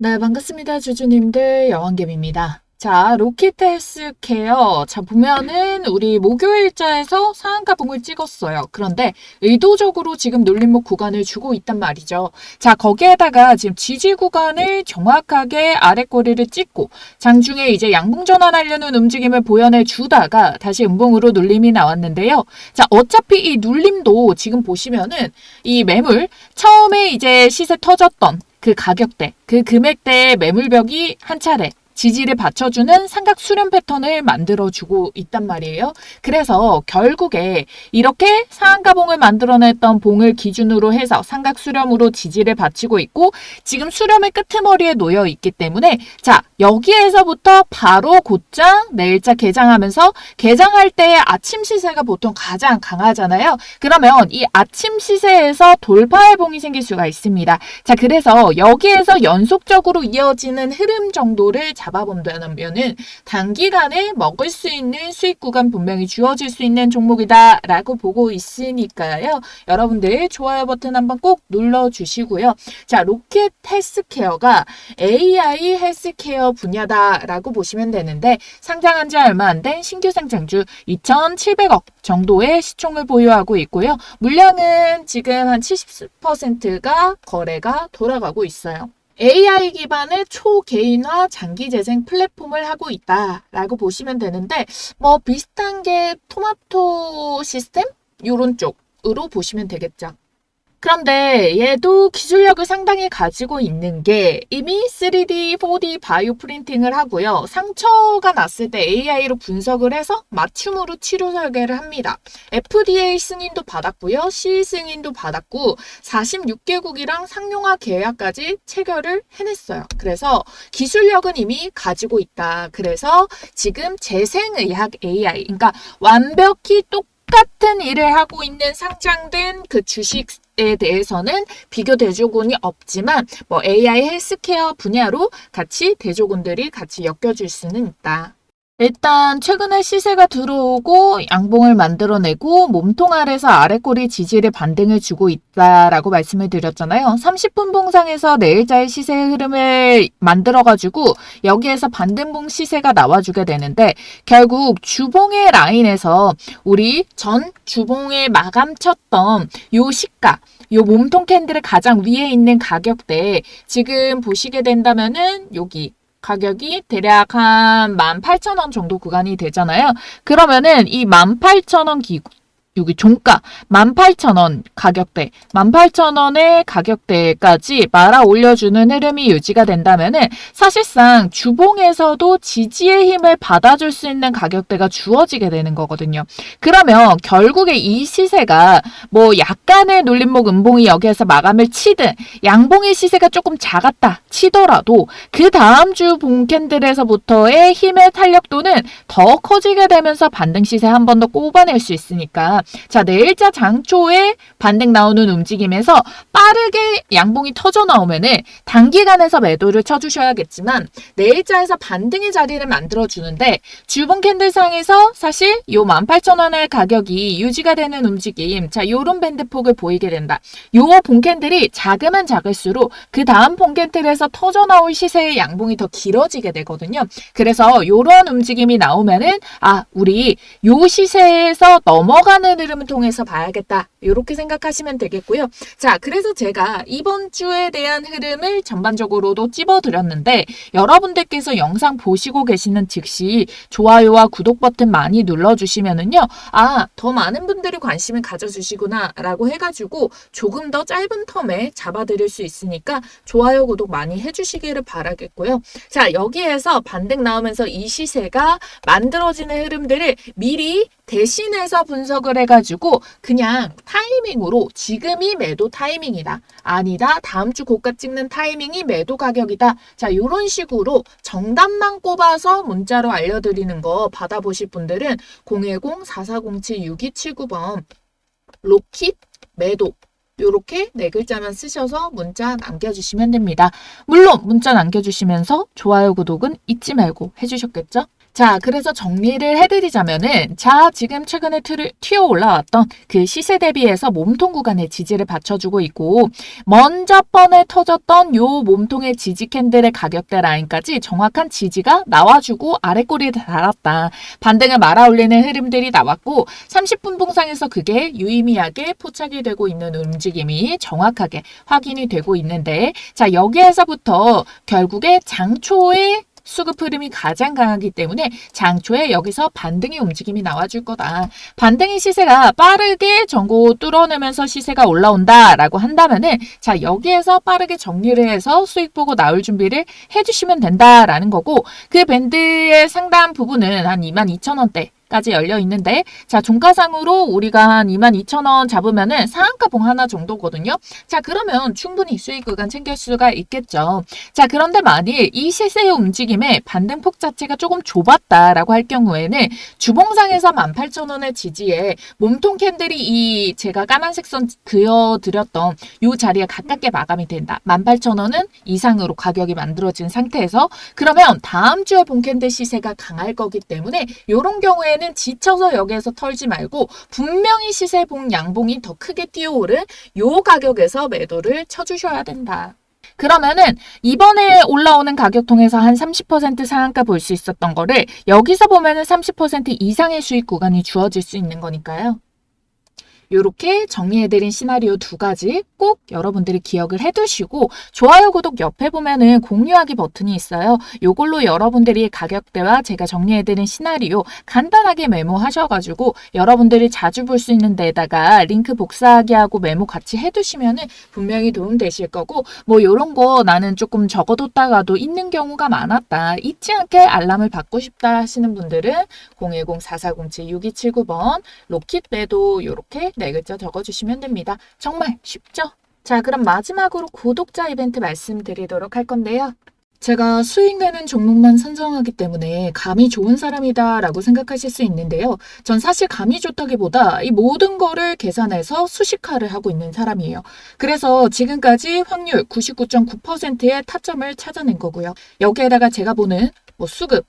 네, 반갑습니다. 주주님들, 여왕개입니다 자, 로키트 헬스케어. 자, 보면은 우리 목요일자에서 상한가 봉을 찍었어요. 그런데 의도적으로 지금 눌림목 구간을 주고 있단 말이죠. 자, 거기에다가 지금 지지 구간을 정확하게 아래 꼬리를 찍고 장중에 이제 양봉 전환하려는 움직임을 보여내 주다가 다시 음봉으로 눌림이 나왔는데요. 자, 어차피 이 눌림도 지금 보시면은 이 매물 처음에 이제 시세 터졌던 그 가격대, 그 금액대의 매물벽이 한 차례 지지를 받쳐주는 삼각 수렴 패턴을 만들어주고 있단 말이에요. 그래서 결국에 이렇게 상한가봉을 만들어냈던 봉을 기준으로 해서 삼각 수렴으로 지지를 받치고 있고 지금 수렴의 끄트머리에 놓여 있기 때문에 자 여기에서부터 바로 곧장 내일자 개장하면서 개장할 때의 아침 시세가 보통 가장 강하잖아요. 그러면 이 아침 시세에서 돌파의 봉이 생길 수가 있습니다. 자 그래서 여기에서 연속적으로 이어지는 흐름 정도를 잡아본다면은 단기간에 먹을 수 있는 수익 구간 분명히 주어질 수 있는 종목이다라고 보고 있으니까요. 여러분들 좋아요 버튼 한번 꼭 눌러 주시고요. 자, 로켓 헬스케어가 AI 헬스케어 분야다라고 보시면 되는데 상장한 지 얼마 안 된 신규 상장주 2,700억 정도의 시총을 보유하고 있고요. 물량은 지금 한 70%가 거래가 돌아가고 있어요. AI 기반의 초개인화 장기 재생 플랫폼을 하고 있다라고 보시면 되는데 뭐 비슷한 게 토마토 시스템 요런 쪽으로 보시면 되겠죠. 그런데 얘도 기술력을 상당히 가지고 있는 게 이미 3D, 4D 바이오 프린팅을 하고요. 상처가 났을 때 AI로 분석을 해서 맞춤으로 치료 설계를 합니다. FDA 승인도 받았고요. CE 승인도 받았고 46개국이랑 상용화 계약까지 체결을 해냈어요. 그래서 기술력은 이미 가지고 있다. 그래서 지금 재생의학 AI, 그러니까 완벽히 똑같은 일을 하고 있는 상장된 그 주식 에 대해서는 비교 대조군이 없지만 뭐 AI 헬스케어 분야로 같이 대조군들이 같이 엮여질 수는 있다. 일단 최근에 시세가 들어오고 양봉을 만들어내고 몸통 아래서 아래꼬리 지지를 반등을 주고 있다라고 말씀을 드렸잖아요. 30분 봉상에서 내일자의 시세 흐름을 만들어가지고 여기에서 반등봉 시세가 나와주게 되는데 결국 주봉의 라인에서 우리 전 주봉에 마감 쳤던 요 시가 요 몸통 캔들의 가장 위에 있는 가격대 지금 보시게 된다면은 여기 가격이 대략 한 18,000원 정도 구간이 되잖아요. 그러면은 이 18,000원 기구 여기 종가 18,000원 가격대 18,000원의 가격대까지 말아 올려주는 흐름이 유지가 된다면은 사실상 주봉에서도 지지의 힘을 받아줄 수 있는 가격대가 주어지게 되는 거거든요. 그러면 결국에 이 시세가 뭐 약간의 눌림목 음봉이 여기에서 마감을 치든 양봉의 시세가 조금 작았다 치더라도 그 다음 주 봉캔들에서부터의 힘의 탄력도는 더 커지게 되면서 반등 시세 한 번 더 꼽아낼 수 있으니까 자, 내일자 장초에 반등 나오는 움직임에서 빠르게 양봉이 터져 나오면은 단기간에서 매도를 쳐주셔야겠지만 내일자에서 반등의 자리를 만들어 주는데 주봉 캔들상에서 사실 요 18,000원의 가격이 유지가 되는 움직임 자 요런 밴드 폭을 보이게 된다. 요 봉캔들이 작으면 작을수록 그 다음 봉캔들에서 터져 나올 시세의 양봉이 더 길어지게 되거든요. 그래서 요런 움직임이 나오면은 아 우리 요 시세에서 넘어가는 흐름을 통해서 봐야겠다. 이렇게 생각하시면 되겠고요. 자, 그래서 제가 이번 주에 대한 흐름을 전반적으로도 찝어드렸는데 여러분들께서 영상 보시고 계시는 즉시 좋아요와 구독 버튼 많이 눌러주시면은요. 아, 더 많은 분들이 관심을 가져주시구나 라고 해가지고 조금 더 짧은 텀에 잡아드릴 수 있으니까 좋아요, 구독 많이 해주시기를 바라겠고요. 자, 여기에서 반등 나오면서 이 시세가 만들어지는 흐름들을 미리 대신해서 분석을 해가지고 그냥 타이밍으로 지금이 매도 타이밍이다. 아니다. 다음 주 고가 찍는 타이밍이 매도 가격이다. 자, 이런 식으로 정답만 꼽아서 문자로 알려드리는 거 받아보실 분들은 010-4407-6279번 로킷 매도 이렇게 네 글자만 쓰셔서 문자 남겨주시면 됩니다. 물론 문자 남겨주시면서 좋아요, 구독은 잊지 말고 해주셨겠죠? 자, 그래서 정리를 해드리자면은, 자, 지금 최근에 튀- 튀어 올라왔던 그 시세 대비해서 몸통 구간의 지지를 받쳐주고 있고, 먼저 번에 터졌던 요 몸통의 지지 캔들의 가격대 라인까지 정확한 지지가 나와주고 아래 꼬리를 달았다. 반등을 말아 올리는 흐름들이 나왔고, 30분 봉상에서 그게 유의미하게 포착이 되고 있는 움직임이 정확하게 확인이 되고 있는데, 자, 여기에서부터 결국에 장초의 수급 흐름이 가장 강하기 때문에 장초에 여기서 반등의 움직임이 나와줄 거다. 반등의 시세가 빠르게 전고 뚫어내면서 시세가 올라온다라고 한다면은 자 여기에서 빠르게 정리를 해서 수익 보고 나올 준비를 해주시면 된다라는 거고 그 밴드의 상당 부분은 한 22,000원대 까지 열려 있는데 자 종가상으로 우리가 한 22,000원 잡으면은 상한가 봉 하나 정도거든요. 자 그러면 충분히 수익 구간 챙길 수가 있겠죠. 자 그런데 만일 이 시세의 움직임에 반등폭 자체가 조금 좁았다라고 할 경우에는 주봉상에서 18,000원의 지지에 몸통 캔들이 이 제가 까만색 선 그어드렸던 요 자리에 가깝게 마감이 된다. 18,000원은 이상으로 가격이 만들어진 상태에서 그러면 다음 주에 본 캔들 시세가 강할 거기 때문에 요런 경우에 는 지쳐서 여기에서 털지 말고 분명히 시세봉 양봉이 더 크게 뛰어오른 요 가격에서 매도를 쳐주셔야 된다. 그러면은 이번에 올라오는 가격통에서 한 30% 상한가 볼 수 있었던 거를 여기서 보면은 30% 이상의 수익 구간이 주어질 수 있는 거니까요. 이렇게 정리해드린 시나리오 두 가지 꼭 여러분들이 기억을 해두시고 좋아요, 구독 옆에 보면은 공유하기 버튼이 있어요. 이걸로 여러분들이 가격대와 제가 정리해드린 시나리오 간단하게 메모하셔가지고 여러분들이 자주 볼 수 있는 데다가 링크 복사하기 하고 메모 같이 해두시면은 분명히 도움 되실 거고 뭐 이런 거 나는 조금 적어뒀다가도 있는 경우가 많았다. 잊지 않게 알람을 받고 싶다 하시는 분들은 010-4407-6279번 로킷 매도 이렇게 네 글자 적어주시면 됩니다. 정말 쉽죠? 자, 그럼 마지막으로 구독자 이벤트 말씀드리도록 할 건데요. 제가 수익 내는 종목만 선정하기 때문에 감이 좋은 사람이다 라고 생각하실 수 있는데요. 전 사실 감이 좋다기보다 이 모든 거를 계산해서 수식화를 하고 있는 사람이에요. 그래서 지금까지 확률 99.9%의 타점을 찾아낸 거고요. 여기에다가 제가 보는 뭐 수급,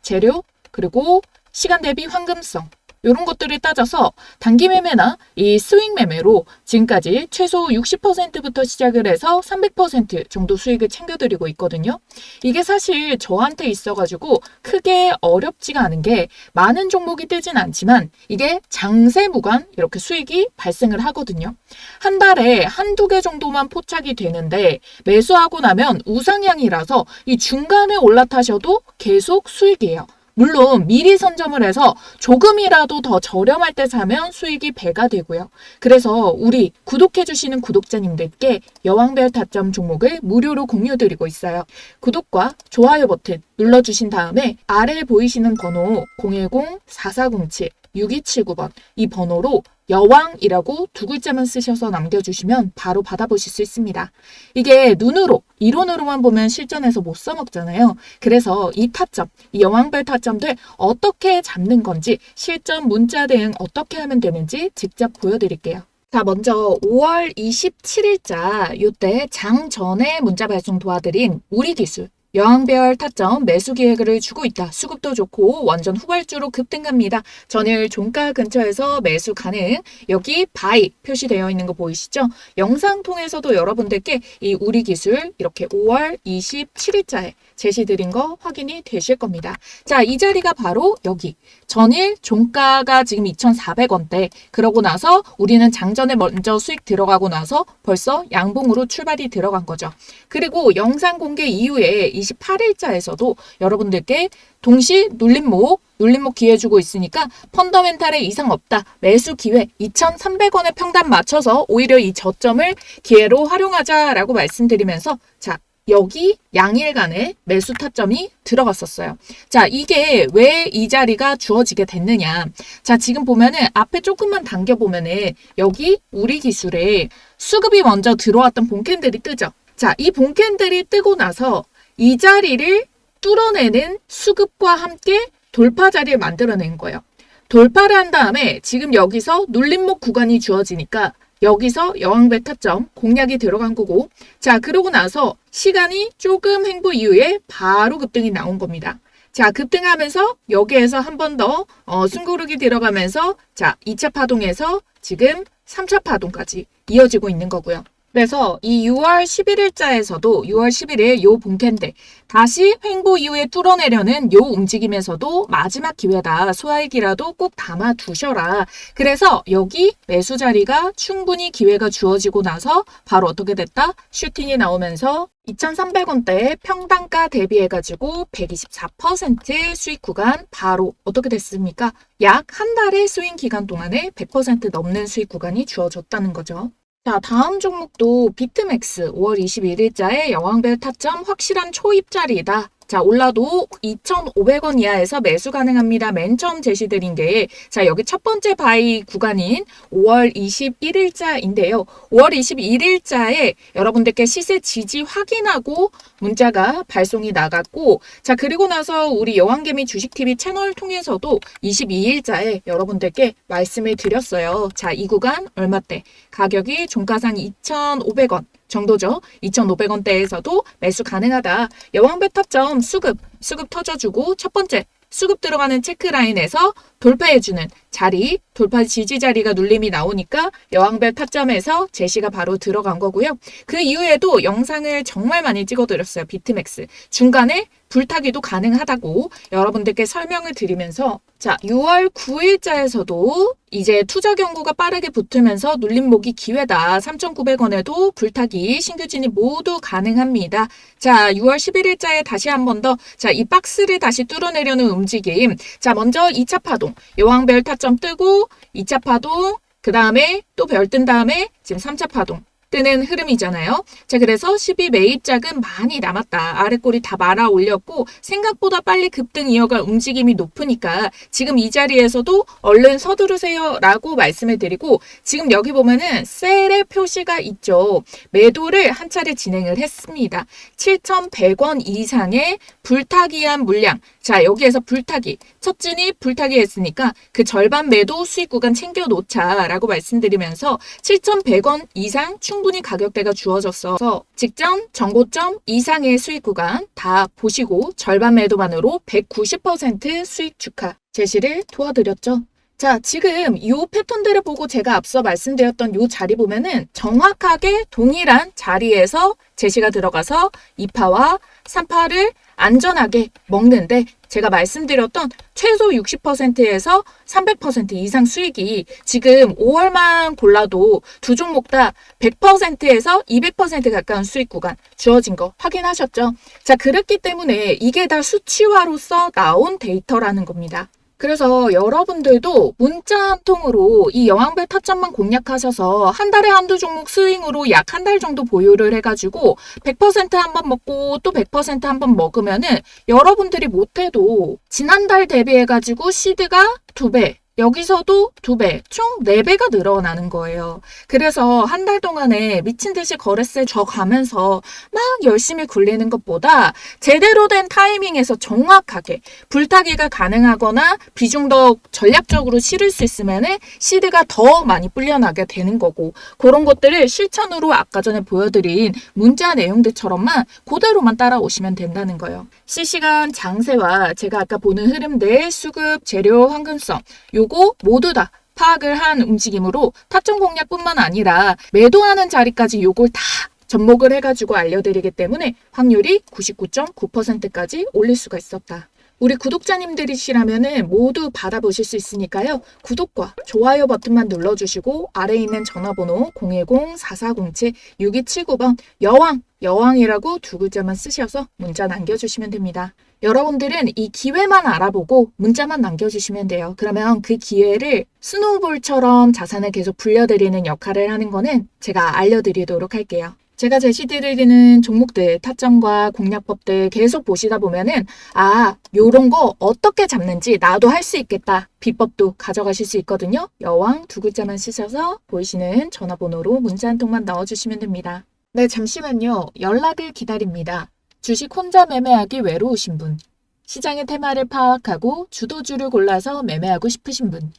재료, 그리고 시간 대비 황금성, 이런 것들을 따져서 단기 매매나 이 스윙 매매로 지금까지 최소 60%부터 시작을 해서 300% 정도 수익을 챙겨드리고 있거든요. 이게 사실 저한테 있어가지고 크게 어렵지가 않은 게 많은 종목이 뜨진 않지만 이게 장세 무관 이렇게 수익이 발생을 하거든요. 한 달에 한두 개 정도만 포착이 되는데 매수하고 나면 우상향이라서 이 중간에 올라타셔도 계속 수익이에요. 물론 미리 선점을 해서 조금이라도 더 저렴할 때 사면 수익이 배가 되고요. 그래서 우리 구독해주시는 구독자님들께 여왕별 타점 종목을 무료로 공유드리고 있어요. 구독과 좋아요 버튼 눌러주신 다음에 아래에 보이시는 번호 010-4407 6279번 이 번호로 여왕이라고 두 글자만 쓰셔서 남겨주시면 바로 받아보실 수 있습니다. 이게 눈으로, 이론으로만 보면 실전에서 못 써먹잖아요. 그래서 이 타점, 이 여왕별 타점들 어떻게 잡는 건지, 실전 문자 대응 어떻게 하면 되는지 직접 보여드릴게요. 자, 먼저 5월 27일자 요때 장 전에 문자 발송 도와드린 우리 기술 여왕별 타점 매수 기회를 주고 있다. 수급도 좋고 완전 후발주로 급등갑니다. 전일 종가 근처에서 매수 가능. 여기 바이 표시되어 있는 거 보이시죠? 영상 통해서도 여러분들께 이 우리 기술 이렇게 5월 27일자에 제시드린 거 확인이 되실 겁니다. 자, 이 자리가 바로 여기. 전일 종가가 지금 2,400원대. 그러고 나서 우리는 장전에 먼저 수익 들어가고 나서 벌써 양봉으로 출발이 들어간 거죠. 그리고 영상 공개 이후에 28일자에서도 여러분들께 동시 눌림목, 눌림목 기회 주고 있으니까 펀더멘탈에 이상 없다. 매수 기회 2,300원의 평단 맞춰서 오히려 이 저점을 기회로 활용하자라고 말씀드리면서 자, 여기 양일간의 매수 타점이 들어갔었어요. 자, 이게 왜 이 자리가 주어지게 됐느냐. 자, 지금 보면은 앞에 조금만 당겨보면은 여기 우리 기술에 수급이 먼저 들어왔던 본캔들이 뜨죠. 자, 이 본캔들이 뜨고 나서 이 자리를 뚫어내는 수급과 함께 돌파 자리를 만들어낸 거예요. 돌파를 한 다음에 지금 여기서 눌림목 구간이 주어지니까 여기서 여왕배 타점 공략이 들어간 거고 자 그러고 나서 시간이 조금 횡보 이후에 바로 급등이 나온 겁니다. 자, 급등하면서 여기에서 한 번더 어, 숨고르기 들어가면서 자, 2차 파동에서 지금 3차 파동까지 이어지고 있는 거고요. 그래서 이 6월 11일자에서도 6월 11일 요 본캔데 다시 횡보 이후에 뚫어내려는 요 움직임에서도 마지막 기회다. 소화익이라도 꼭 담아 두셔라. 그래서 여기 매수 자리가 충분히 기회가 주어지고 나서 바로 어떻게 됐다? 슈팅이 나오면서 2,300원대에 평단가 대비해가지고 124% 수익 구간 바로 어떻게 됐습니까? 약 한 달의 스윙 기간 동안에 100% 넘는 수익 구간이 주어졌다는 거죠. 자, 다음 종목도 비트맥스 5월 21일자에 여왕별 타점 확실한 초입자리다. 자, 올라도 2,500원 이하에서 매수 가능합니다. 맨 처음 제시드린 게, 자, 여기 첫 번째 바이 구간인 5월 21일자인데요. 5월 21일자에 여러분들께 시세 지지 확인하고 문자가 발송이 나갔고, 자, 그리고 나서 우리 여왕개미 주식TV 채널 통해서도 22일자에 여러분들께 말씀을 드렸어요. 자, 이 구간 얼마대? 가격이 종가상 2,500원. 정도죠. 2,500원대에서도 매수 가능하다. 여왕배 타점 수급, 수급 터져주고 첫 번째 수급 들어가는 체크라인에서 돌파해주는 자리, 돌파 지지 자리가 눌림이 나오니까 여왕별 타점에서 제시가 바로 들어간 거고요. 그 이후에도 영상을 정말 많이 찍어드렸어요. 비트맥스. 중간에 불타기도 가능하다고 여러분들께 설명을 드리면서 자, 6월 9일자에서도 이제 투자 경고가 빠르게 붙으면서 눌림목이 기회다. 3,900원에도 불타기, 신규 진입 모두 가능합니다. 자, 6월 11일자에 다시 한 번 더, 자, 이 박스를 다시 뚫어내려는 움직임. 자, 먼저 2차 파동, 여왕 별 타점 뜨고, 2차 파동, 그 다음에 또 별 뜬 다음에 지금 3차 파동. 뜨는 흐름이잖아요. 자, 그래서 12 매입작은 많이 남았다. 아래꼬리 다 말아 올렸고 생각보다 빨리 급등 이어갈 움직임이 높으니까 지금 이 자리에서도 얼른 서두르세요 라고 말씀을 드리고 지금 여기 보면은 셀의 표시가 있죠. 매도를 한 차례 진행을 했습니다. 7,100원 이상의 불타기한 물량. 자, 여기에서 불타기. 첫 진입 불타기 했으니까 그 절반 매도 수익 구간 챙겨 놓자라고 말씀드리면서 7,100원 이상 충 분히 가격대가 주어졌어서 직전 정고점 이상의 수익 구간 다 보시고 절반 매도만으로 190% 수익 축하 제시를 도와드렸죠. 자, 지금 이 패턴들을 보고 제가 앞서 말씀드렸던 이 자리 보면은 정확하게 동일한 자리에서 제시가 들어가서 2파와 3파를 안전하게 먹는데 제가 말씀드렸던 최소 60%에서 300% 이상 수익이 지금 5월만 골라도 두 종목 다 100%에서 200% 가까운 수익 구간 주어진 거 확인하셨죠? 자, 그렇기 때문에 이게 다 수치화로서 나온 데이터라는 겁니다. 그래서 여러분들도 문자 한 통으로 이 여왕별 타점만 공략하셔서 한 달에 한두 종목 스윙으로 약 한 달 정도 보유를 해가지고 100%한 번 먹고 또 100%한 번 먹으면은 여러분들이 못해도 지난달 대비해가지고 시드가 두 배, 여기서도 두 배, 총 네 배가 늘어나는 거예요. 그래서 한 달 동안에 미친 듯이 거래세 져가면서 막 열심히 굴리는 것보다 제대로 된 타이밍에서 정확하게 불타기가 가능하거나 비중 더 전략적으로 실을 수 있으면은 시드가 더 많이 불려나게 되는 거고 그런 것들을 실천으로 아까 전에 보여드린 문자 내용들처럼만 그대로만 따라오시면 된다는 거예요. 실시간 장세와 제가 아까 보는 흐름들 수급, 재료, 황금성 요거 모두 다 파악을 한 움직임으로 타점 공략뿐만 아니라 매도하는 자리까지 요걸 다 접목을 해가지고 알려드리기 때문에 확률이 99.9%까지 올릴 수가 있었다. 우리 구독자님들이시라면 모두 받아보실 수 있으니까요. 구독과 좋아요 버튼만 눌러주시고 아래에 있는 전화번호 010-4407-6279번 여왕, 여왕이라고 두 글자만 쓰셔서 문자 남겨주시면 됩니다. 여러분들은 이 기회만 알아보고 문자만 남겨주시면 돼요. 그러면 그 기회를 스노우볼처럼 자산을 계속 불려드리는 역할을 하는 거는 제가 알려드리도록 할게요. 제가 제시드리는 종목들, 타점과 공략법들 계속 보시다 보면은, 아, 요런 거 어떻게 잡는지 나도 할 수 있겠다. 비법도 가져가실 수 있거든요. 여왕 두 글자만 쓰셔서 보이시는 전화번호로 문자 한 통만 넣어주시면 됩니다. 네, 잠시만요. 연락을 기다립니다. 주식 혼자 매매하기 외로우신 분, 시장의 테마를 파악하고 주도주를 골라서 매매하고 싶으신 분,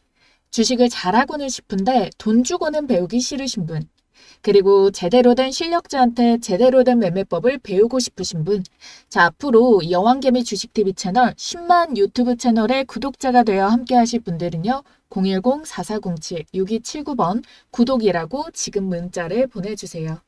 주식을 잘하고는 싶은데 돈 주고는 배우기 싫으신 분, 그리고 제대로 된 실력자한테 제대로 된 매매법을 배우고 싶으신 분. 자, 앞으로 이 여왕개미 주식TV 채널 10만 유튜브 채널의 구독자가 되어 함께 하실 분들은요. 010-4407-6279번 구독이라고 지금 문자를 보내주세요.